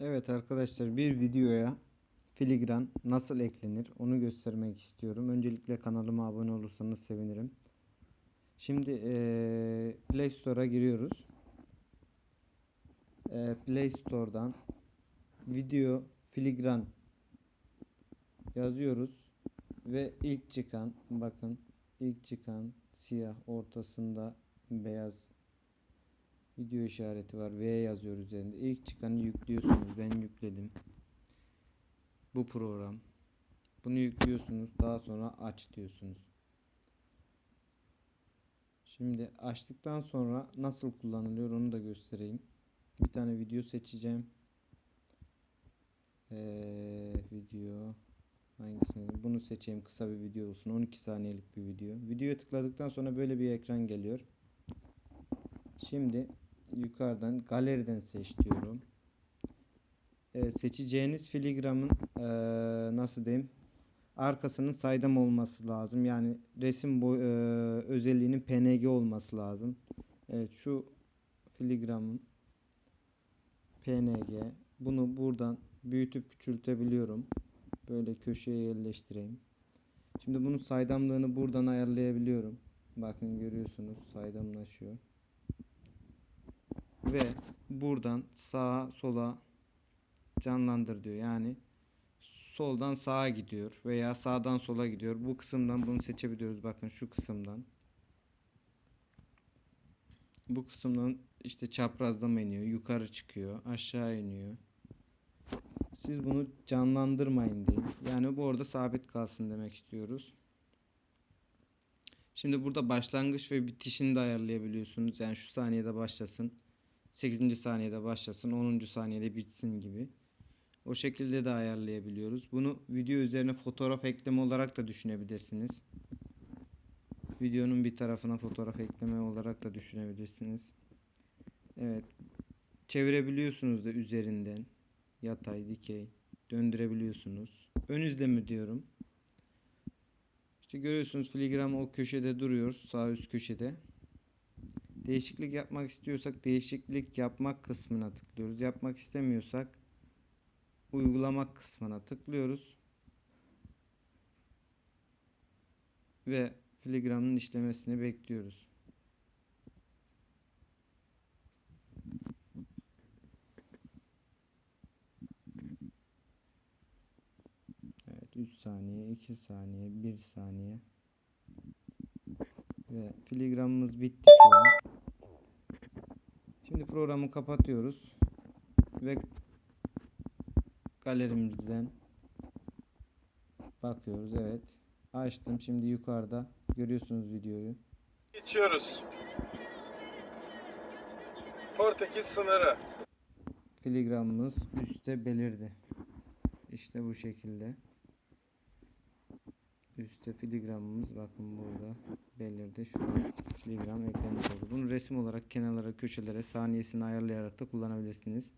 Evet arkadaşlar bir videoya filigran nasıl eklenir onu göstermek istiyorum. Öncelikle kanalıma abone olursanız sevinirim. Şimdi eee, Play Store'a giriyoruz. Eee, Play Store'dan video filigran yazıyoruz ve ilk çıkan bakın ilk çıkan siyah ortasında beyaz video işareti var. V yazıyor üzerinde. İlk çıkanı yüklüyorsunuz. Ben yükledim. Bu program. Bunu yüklüyorsunuz. Daha sonra aç diyorsunuz. Şimdi açtıktan sonra nasıl kullanılıyor onu da göstereyim. Bir tane video seçeceğim. Ee, video hangisini? Bunu seçeyim. Kısa bir video olsun. 12 saniyelik bir video. Videoya tıkladıktan sonra böyle bir ekran geliyor. Şimdi yukarıdan galeriden seç diyorum. Ee, seçeceğiniz filigramın ee, nasıl diyeyim arkasının saydam olması lazım. Yani resim boy, ee, özelliğinin PNG olması lazım. Evet şu filigramın PNG bunu buradan büyütüp küçültebiliyorum. Böyle köşeye yerleştireyim. Şimdi bunun saydamlığını buradan ayarlayabiliyorum. Bakın görüyorsunuz saydamlaşıyor ve buradan sağa sola canlandır diyor. Yani soldan sağa gidiyor veya sağdan sola gidiyor. Bu kısımdan bunu seçebiliyoruz. Bakın şu kısımdan. Bu kısımdan işte çaprazlama iniyor, yukarı çıkıyor, aşağı iniyor. Siz bunu canlandırmayın diye. Yani bu orada sabit kalsın demek istiyoruz. Şimdi burada başlangıç ve bitişini de ayarlayabiliyorsunuz. Yani şu saniyede başlasın. 8. saniyede başlasın, 10. saniyede bitsin gibi. O şekilde de ayarlayabiliyoruz. Bunu video üzerine fotoğraf ekleme olarak da düşünebilirsiniz. Videonun bir tarafına fotoğraf ekleme olarak da düşünebilirsiniz. Evet. Çevirebiliyorsunuz da üzerinden. Yatay, dikey. Döndürebiliyorsunuz. Ön izleme diyorum. İşte görüyorsunuz filigram o köşede duruyor. Sağ üst köşede. Değişiklik yapmak istiyorsak değişiklik yapmak kısmına tıklıyoruz. Yapmak istemiyorsak uygulamak kısmına tıklıyoruz. Ve filigramın işlemesini bekliyoruz. Evet 3 saniye, 2 saniye, 1 saniye. Ve filigramımız bitti şu an. Şimdi programı kapatıyoruz. Ve galerimizden bakıyoruz. Evet. Açtım. Şimdi yukarıda görüyorsunuz videoyu. Geçiyoruz. Portekiz sınırı. Filigramımız üstte belirdi. İşte bu şekilde. Üstte filigramımız bakın burada belirdi. Şu an filigram eklenmiş oldu. Bunu resim olarak kenarlara, köşelere saniyesini ayarlayarak da kullanabilirsiniz.